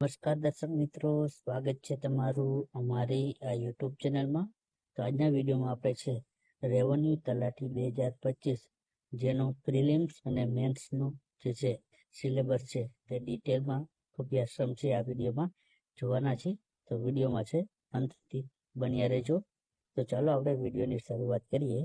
નમસ્કાર દર્શક મિત્રો, સ્વાગત છે તમારું અમારી આ યુટ્યુબ ચેનલમાં. તો આજના વિડીયોમાં આપણે છે રેવન્યુ તલાટી બે હજાર પચીસ, જેનો પ્રિલિમ્સ અને મેન્સનો જે છે સિલેબસ છે, તે ડિટેલમાં અભ્યાસક્રમ છે આ વિડીયોમાં જોવાના છે. તો વિડીયોમાં છે, અંતથી બન્યા રહેજો. તો ચાલો આપણે વિડીયોની શરૂઆત કરીએ.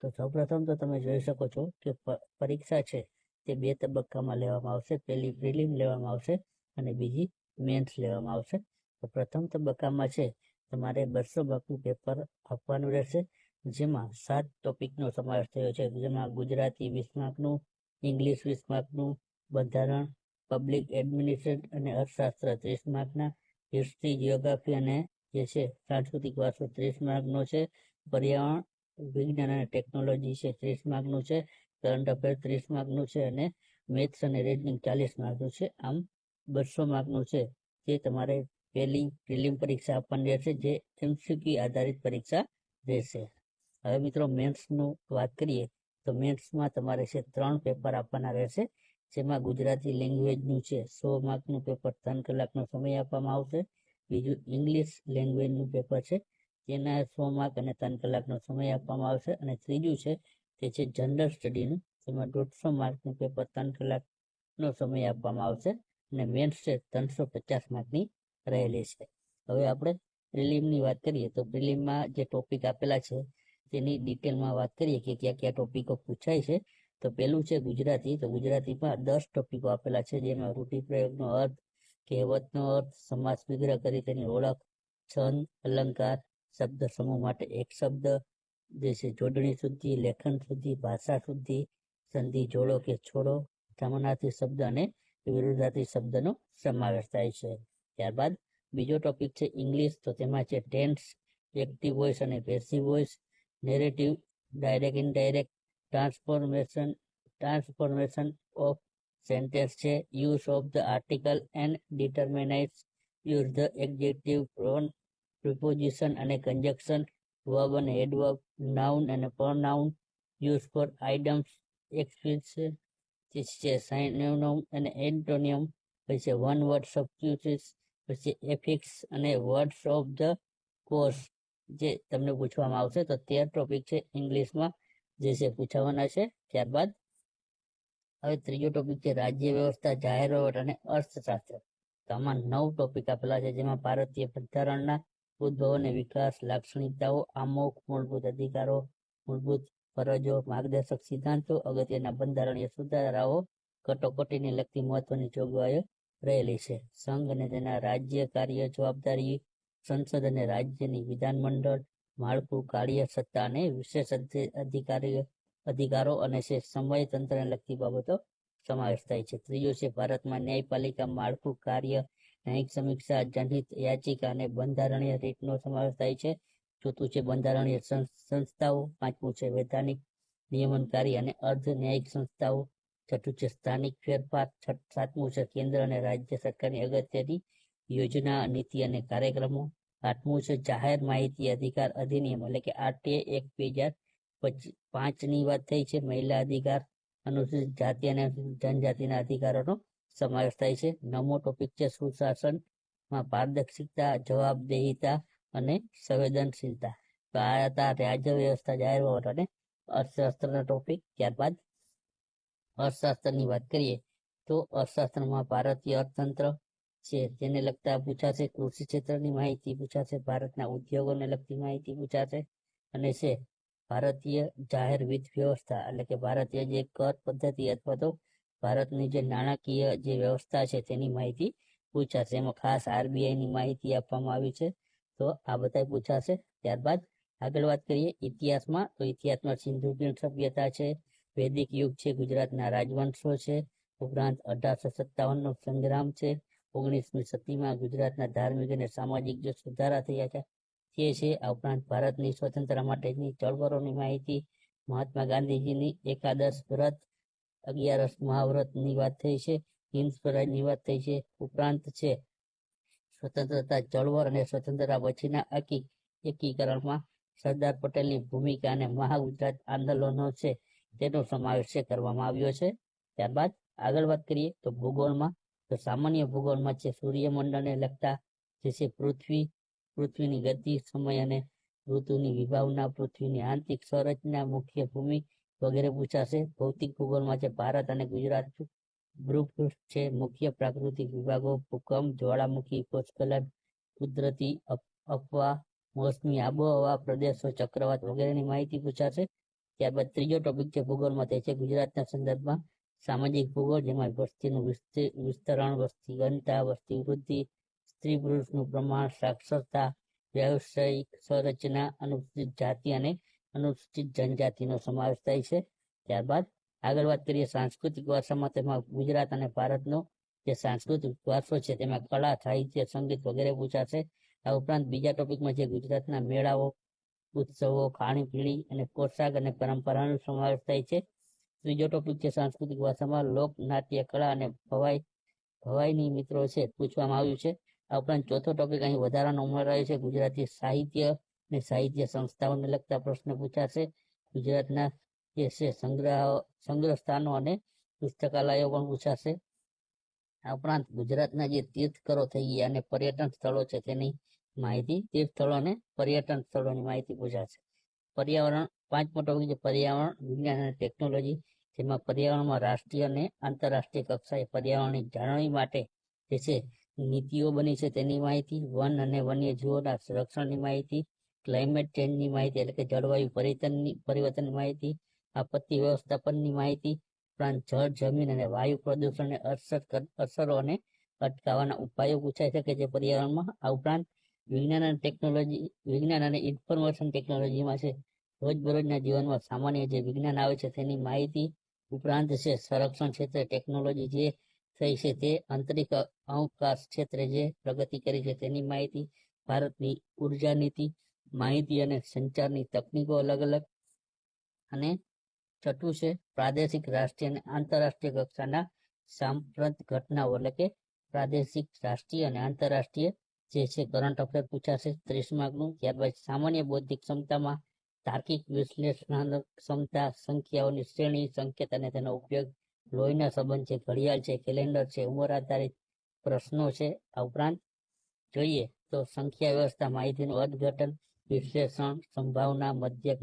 તો સૌપ્રથમ તો તમે જોઈ શકો છો કે પરીક્ષા છે, તે બે તબક્કામાં લેવામાં આવશે. પહેલી પ્રિલિમ લેવામાં આવશે અને બીજી મેન્સ લેવામાં આવશે. તો પ્રથમ તબક્કામાં છે, તમારે બસો માર્કનું પેપર આપવાનું રહેશે, જેમાં સાત ટોપિકનો સમાવેશ થયો છે. જેમાં ગુજરાતી વીસ માર્કનું, ઇંગ્લિશ વીસ માર્કનું, બંધારણ પબ્લિક એડમિનિસ્ટ્રેટ અને અર્થશાસ્ત્ર ત્રીસ માર્કના હિસ્ટ્રી જિયોગ્રાફી અને જે છે, સાંસ્કૃતિક વારસો ત્રીસ માર્કનો છે. પર્યાવરણ, વિજ્ઞાન અને ટેકનોલોજી છે, ત્રીસ માર્કનું છે. કરંટ અફેર ત્રીસ માર્કનું છે અને મેથ્સ અને રીઝનિંગ ચાલીસ માર્કનું છે. આમ બસો માર્કનું છે, જે તમારે પહેલી પ્રિલિમ પરીક્ષા આપવાની રહેશે, જે એમસીક્યુ આધારિત પરીક્ષા રહેશે. હવે મિત્રો મેન્સનું વાત કરીએ, તો મેન્સમાં તમારે છે ત્રણ પેપર આપવાના રહેશે, જેમાં ગુજરાતી લેંગ્વેજનું છે, સો માર્કનું પેપર ત્રણ કલાકનો સમય આપવામાં આવશે. બીજું ઇંગ્લિશ લેંગ્વેજનું પેપર છે તેના સો માર્ક અને ત્રણ કલાકનો સમય આપવામાં આવશે. અને ત્રીજું છે તે છે જનરલ સ્ટડીનું તેમાં દોઢસો માર્કનું પેપર ત્રણ કલાકનો સમય આપવામાં આવશે. અને મેન્સ ત્રણસો પચાસ માર્કની રહેલી છે. હવે આપણે પ્રિલિમની વાત કરીએ તો પ્રિલિમમાં જે ટોપિક આપેલા છે, તેની ડિટેલમાં વાત કરીએ કે કયા કયા ટોપિકો પૂછાય છે. તો પહેલું છે ગુજરાતી, તો ગુજરાતીમાં દસ ટોપિકો આપેલા છે, જેમાં રૂઢિપ્રયોગનો અર્થ, કહેવતનો અર્થ, સમાસ વિગ્રહ કરી તેની ઓળખ, છંદ, અલંકાર, શબ્દ સમૂહ માટે એક શબ્દ, જે છે જોડણી શુદ્ધિ, લેખન શુદ્ધિ, ભાષા શુદ્ધિ, સંધિ જોડો કે છોડો, સમાનાર્થી શબ્દ અને વિરુદ્ધાર્થી શબ્દનો સમાવેશ થાય છે. ત્યારબાદ બીજો ટોપિક છે ઇંગ્લિશ તો તેમાં છે ટેન્સ એક્ટિવ વોઇસ અને passive voice narrative direct indirect transformation transformation of sentence છે. Use of the article and determiners use the adjective pronoun preposition અને કન્જેક્શન વર્બ અને એડવર્બ નાઉન અને pronoun use for items expression છે synonym અને એન્ટોનિયમ, પછી one word સબસ્ટિટ્યુટ્સ પછી એફિક્સ અને words of the course, જે તમને પૂછવામાં આવશે. તો તેર ટોપિક છે ઇંગ્લિશમાં, જે છે પૂછાવાના છે. ત્યારબાદ હવે ત્રીજો ટોપિક છે રાજ્ય વ્યવસ્થા જાહેર વહીવટ અને અર્થશાસ્ત્ર. તો આમાં નવ ટોપિક આપેલા છે, જેમાં ભારતીય બંધારણના ઉદ્ભવ અને વિકાસ, લાક્ષણિકતાઓ, આમોખ, મૂળભૂત અધિકારો, મૂળભૂત ફરજો માર્ગદર્શક સિદ્ધાંતો અગત્યના બંધારણીય સુધારાઓ કટોકટીને લગતી મહત્વની જોગવાઈઓ રહેલી છે. સંઘ અને તેના રાજ્ય કાર્ય જવાબદારી સંસદ અને રાજ્યની વિધાનમંડળ, માળખું કાર્ય સત્તા અને વિશેષ અધિકારી અધિકારો અને સમય તંત્રને લગતી બાબતો સમાવેશ થાય છે. ત્રીજું છે ભારતમાં ન્યાયપાલિકા, માળખું, કાર્ય, ન્યાયિક સમીક્ષા, જનહિત યાચિકા અને બંધારણીય રીતનો સમાવેશ થાય છે. ચોથું છે બંધારણીય સંસ્થાઓ, પાંચમું છે વૈધાનિક નિયમનકારી અને અર્ધ ન્યાયિક સંસ્થાઓ, છઠ્ઠું છે સ્થાનિક ફેરફાર છઠ સાતમું છે કેન્દ્ર અને રાજ્ય સરકારની અગત્યની યોજના, નીતિ અને કાર્યક્રમો, આઠમું છે જાહેર માહિતી અધિકાર અધિનિયમ એટલે કે આરટીએ એક બે હજાર પાંચની વાત થઈ છે. મહિલા અધિકાર અનુસૂચિત જાતિ અને જનજાતિના અધિકારોનો સમાવેશ થાય છે. નવમો ટોપિક છે સુશાસનમાં પારદર્શિકતા જવાબદેહિતા અને સંવેદનશીલતા. તો આ હતા રાજ્ય વ્યવસ્થા જાહેર વહીવટ અને અર્થશાસ્ત્રના ટોપિક ત્યારબાદ અર્થશાસ્ત્રની વાત કરીએ, તો અર્થશાસ્ત્રમાં ભારતીય અર્થતંત્ર છે તેને લગતા પૂછાશે કૃષિ ક્ષેત્રની માહિતી, પૂછાશે ભારતના ઉદ્યોગોને લગતી માહિતી પૂછાશે અને છે, ભારતીય જાહેર વિત્ત વ્યવસ્થા, એટલે કે ભારતીય જે કર પદ્ધતિ અથવા તો ભારતની જે નાણાકીય જે વ્યવસ્થા છે, તેની માહિતી પૂછાશે. એમાં ખાસ આરબીઆઈની માહિતી આપવામાં આવી છે. તો આ બધા પૂછાશે. ત્યારબાદ આગળ વાત કરીએ ઇતિહાસમાં. તો ઇતિહાસમાં સિંધુ ખીણ સભ્યતા છે, વૈદિક યુગ છે, ગુજરાતના રાજવંશો છે, ઉપરાંત અઢારસો સત્તાવનનો સંગ્રામ છે. ઓગણીસમી સદીમાં ગુજરાતના ધાર્મિક અને સામાજિક જે સુધારા થયા છે, તે છે. આ ઉપરાંત ભારતની સ્વતંત્રતા માટેની ચળવળોની માહિતી મહાત્મા ગાંધીજીની એકાદશ વ્રત, અગિયારસ મહાવ્રતની વાત થઈ છે હિન્દ સ્વરાજની વાત થઈ છે. ઉપરાંત છે સ્વતંત્રતા ચળવળ અને સ્વતંત્રતા પછીના એકી એકીકરણમાં સરદાર પટેલની ભૂમિકા અને મહાગુજરાત આંદોલનો છે, તેનો સમાવેશ કરવામાં આવ્યો છે. ત્યારબાદ આગળ વાત કરીએ તો ભૂગોળમાં, તો સામાન્ય ભૂગોળમાં છે સૂર્યમંડળને લગતા જે છે પૃથ્વી, પૃથ્વીની ગતિ, સમય અને ઋતુની વિભાવના, પૃથ્વીની આંતરિક સંરચના મુખ્ય ભૂમિ વગેરે પૂછાશે. ભૌતિક ભૂગોળમાં છે ભારત અને ગુજરાત ભૂપૃષ્ઠ છે, મુખ્ય પ્રાકૃતિક વિભાગો, ભૂકંપ, જ્વાળામુખી ભૂસ્ખલન કુદરતી અફવા, મોસમી આબોહવા પ્રદેશો, ચક્રવાત વગેરેની માહિતી પૂછાશે. ત્યારબાદ ત્રીજો ટોપિક છે ભૂગોળમાં તે છે, ગુજરાતના સંદર્ભમાં સામાજિક ભૂગોળ, જેમાં વસ્તીનું વિસ્તરણ, વસ્તી ઘનતા, વસ્તી વૃદ્ધિ, સ્ત્રી પુરુષનું પ્રમાણ, સાક્ષરતા, વ્યવસાયિક સંરચના, અનુસૂચિત જાતિ અને અનુસૂચિત જનજાતિનો સમાવેશ થાય છે. ત્યારબાદ આગળ વાત કરીએ સાંસ્કૃતિક વારસામાં તેમાં ગુજરાત અને ભારતનો જે સાંસ્કૃતિક વારસો છે, તેમાં કળા, સાહિત્ય, સંગીત વગેરે પૂછાશે આ ઉપરાંત બીજા ટોપિકમાં છે ગુજરાતના મેળાઓ, ઉત્સવો, ખાણીપીણી અને પોશાક અને પરંપરાનો સમાવેશ થાય છે. ત્રીજો ટોપિક છે સાંસ્કૃતિક વારસામાં લોક નાટ્ય, કળા અને ભવાઈ, ભવાઈની મિત્રો છે પૂછવામાં આવ્યું છે. આ ઉપરાંત ચોથો ટોપિક અહીં વધારાનો ઉમેરાયો છે. ગુજરાતી સાહિત્ય અને સાહિત્ય સંસ્થાઓને લગતા પ્રશ્ન પૂછાશે. ગુજરાતના જે છે, સંગ્રહ સંગ્રહ સ્થાનો અને પુસ્તકાલયો પણ પૂછાશે. આ ઉપરાંત ગુજરાતના જે તીર્થકરો થઈ ગયા અને પર્યટન સ્થળો છે તેની માહિતી તીર્થ સ્થળો અને પર્યટન સ્થળોની માહિતી પૂછાશે. પર્યાવરણ પાંચમો ટોપિક છે પર્યાવરણ, વિજ્ઞાન અને ટેકનોલોજી, જેમાં પર્યાવરણમાં રાષ્ટ્રીય અને આંતરરાષ્ટ્રીય કક્ષાએ પર્યાવરણની જાળવણી માટે જે છે, નીતિઓ બની છે તેની માહિતી, વન અને વન્યજીવોના સંરક્ષણની માહિતી, ક્લાઇમેટ ચેન્જની માહિતી એટલે કે જળવાયુ પરિવર્તનની પરિવર્તનની માહિતી આપત્તિ વ્યવસ્થાપનની માહિતી ઉપરાંત જળ, જમીન અને વાયુ પ્રદૂષણને અસર અસરોને અટકાવવાના ઉપાયો પૂછાઈ શકે છે પર્યાવરણમાં આ ઉપરાંત વિજ્ઞાન અને ટેકનોલોજી, વિજ્ઞાન અને ઇન્ફોર્મેશન ટેકનોલોજીમાં છે. રોજબરોજના જીવનમાં સામાન્ય જે વિજ્ઞાન આવે છે તેની માહિતી ઉપરાંત છે સંરક્ષણ ક્ષેત્રે ટેકનોલોજી જે થઈ છે તે આંતરિક અવકાશ ક્ષેત્રે જે પ્રગતિ કરી છે તેની માહિતી ભારતની ઊર્જા નીતિ, માહિતી અને સંચારની તકનીકો અલગ અલગ અને છઠ્ઠું છે પ્રાદેશિક રાષ્ટ્રીય અને આંતરરાષ્ટ્રીય કક્ષાના સાંપ્રત ઘટનાઓ, એટલે કે પ્રાદેશિક રાષ્ટ્રીય અને આંતરરાષ્ટ્રીય જે છે, કરંટ અફેર પૂછાશે ત્રીસ માર્કનું. ત્યારબાદ સામાન્ય બૌદ્ધિક ક્ષમતામાં તાર્કિક વિશ્લેષણાત્મક ક્ષમતા, સંખ્યાઓની શ્રેણી, સંકેત અને તેનો ઉપયોગ લોહીના સંબંધ છે, ઘડિયાળ છે કેલેન્ડર છે, ઉંમર આધારિત પ્રશ્નો છે. આ ઉપરાંત જોઈએ તો સંખ્યા વ્યવસ્થા, માહિતીનું અર્થઘટન વિશ્લેષણ, સંભાવના, મધ્યક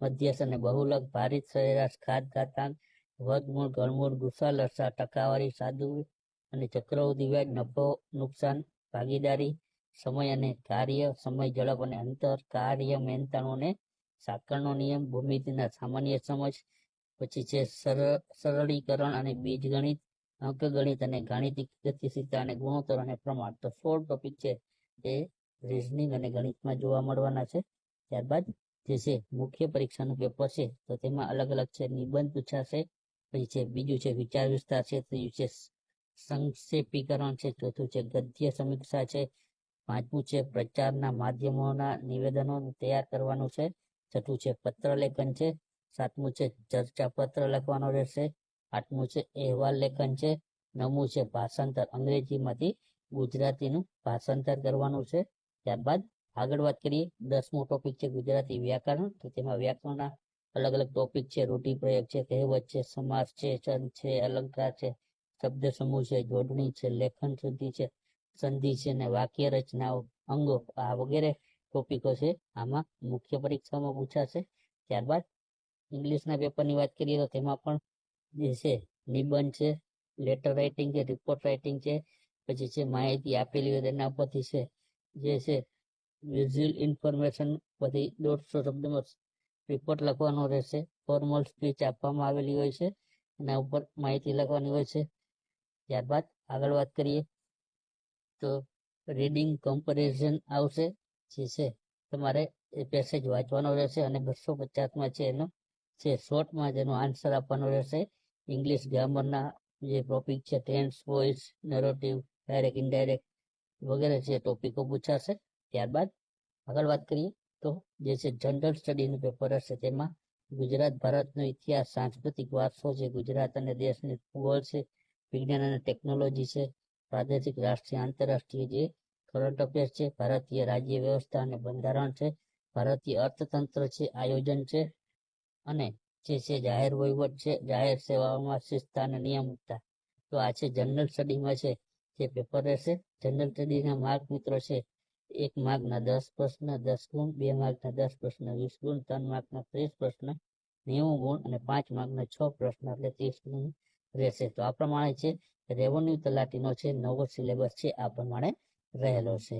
મધ્યસ્થ અને બહુલક ભારિત સરેરાશ ખાદ ઘાતાંક વર્ગમૂળ, ગણમૂળ ગુસા લસા, ટકાવારી સાધુ અને ચક્રવૃદ્ધિ વ્યાજ નફો, નુકસાન, ભાગીદારી, સમય અને કાર્ય, સમય, ઝડપ અને અંતર, કાર્ય મહેનતાણું અને નિયમ, ભૂમિતિના સામાન્ય સમજ, પછી છે સરળ સરળીકરણ અને બીજગણિત, અંકગણિત અને ગાણિતિક ગતિશીલતા અને ગુણોત્તર અને પ્રમાણ. તો સોળ ટોપિક છે એ રિઝનિંગ અને ગણિતમાં જોવા મળવાના છે. ત્યારબાદ જે છે, મુખ્ય પરીક્ષાનું પેપર છે, તો તેમાં અલગ અલગ છે, નિબંધ પૂછાશે, પછી છે, બીજું છે, વિચાર વિસ્તાર છે, ત્રીજું છે સંક્ષેપીકરણ છે, ચોથું છે, ગદ્ય સમીક્ષા છે, પાંચમું છે, પ્રચારના માધ્યમોના નિવેદનો તૈયાર કરવાનું છે, છઠ્ઠું છે, પત્ર લેખન છે, સાતમું છે, ચર્ચા પત્ર લખવાનો રહેશે, આઠમું છે, અહેવાલ લેખન છે, નવમું છે, ભાષાંતર અંગ્રેજીમાંથી ગુજરાતીનું ભાષાંતર કરવાનું છે, ત્યારબાદ આગળ વાત કરીએ, દસમો ટોપિક છે ગુજરાતી વ્યાકરણ. તો તેમાં વ્યાકરણના અલગ અલગ ટોપિક છે રૂઢિપ્રયોગ છે, કહેવત છે, સમાસ છે છંદ છે, અલંકાર છે, શબ્દ સમૂહ છે, જોડણી છે, લેખન શુદ્ધિ છે, સંધિ છે અને વાક્ય રચનાઓ અંગો. આ વગેરે ટોપિકો છે. આમાં મુખ્ય પરીક્ષામાં પૂછાશે. ત્યારબાદ ઇંગ્લિશના પેપરની વાત કરીએ તો તેમાં પણ જે છે, નિબંધ છે લેટર રાઇટિંગ છે રિપોર્ટ રાઇટિંગ છે, પછી છે, માહિતી આપેલી હોય તેના ઉપરથી છે, જે છે વિઝ્યુઅલ ઇન્ફોર્મેશન બધી દોઢસો શબ્દમાં રિપોર્ટ લખવાનો રહેશે. ફોર્મલ સ્પીચ આપવામાં આવેલી હોય છે. એના ઉપર માહિતી લખવાની હોય છે. ત્યારબાદ આગળ વાત કરીએ તો રીડિંગ કમ્પેરિઝન આવશે જે છે તમારે એ પેસેજ વાંચવાનો રહેશે અને બસો પચાસમાં છે એનો છે શોર્ટમાં જેનો આન્સર આપવાનો રહેશે. ઇંગ્લિશ ગ્રામરના જે ટોપિક છે tense voice narrative direct indirect વગેરે જે ટોપિકો પૂછાશે. ત્યારબાદ આગળ વાત કરીએ તો જે છે જનરલ સ્ટડીનું પેપર હશે તેમાં ગુજરાત, ભારતનો ઇતિહાસ, સાંસ્કૃતિક વારસો છે, ગુજરાત અને દેશની ભૂગોળ છે, વિજ્ઞાન અને ટેકનોલોજી છે, પ્રાદેશિક રાષ્ટ્રીય, આંતરરાષ્ટ્રીય જે કરંટ અફેર્સ છે, ભારતીય રાજ્ય વ્યવસ્થા અને બંધારણ છે, ભારતીય અર્થતંત્ર છે, આયોજન છે અને જે છે જાહેર વહીવટ છે, જાહેર સેવાઓમાં શિસ્ત અને નિયમિતતા. તો આ છે જનરલ સ્ટડીમાં છે જે પેપર રહેશે. જનરલ સ્ટડીના માર્ક મિત્રો છે એક માર્કના દસ પ્રશ્ન, દસ ગુણ, બે માર્કના દસ પ્રશ્ન, વીસ ગુણ, ત્રણ માર્કના ત્રીસ પ્રશ્ન, નેવું ગુણ અને પાંચ માર્કના છ પ્રશ્ન એટલે ત્રીસ ગુણ રહેશે. તો આ પ્રમાણે છે રેવન્યુ તલાટીનો છે, નવો સિલેબસ છે, આ પ્રમાણે રહેલો છે.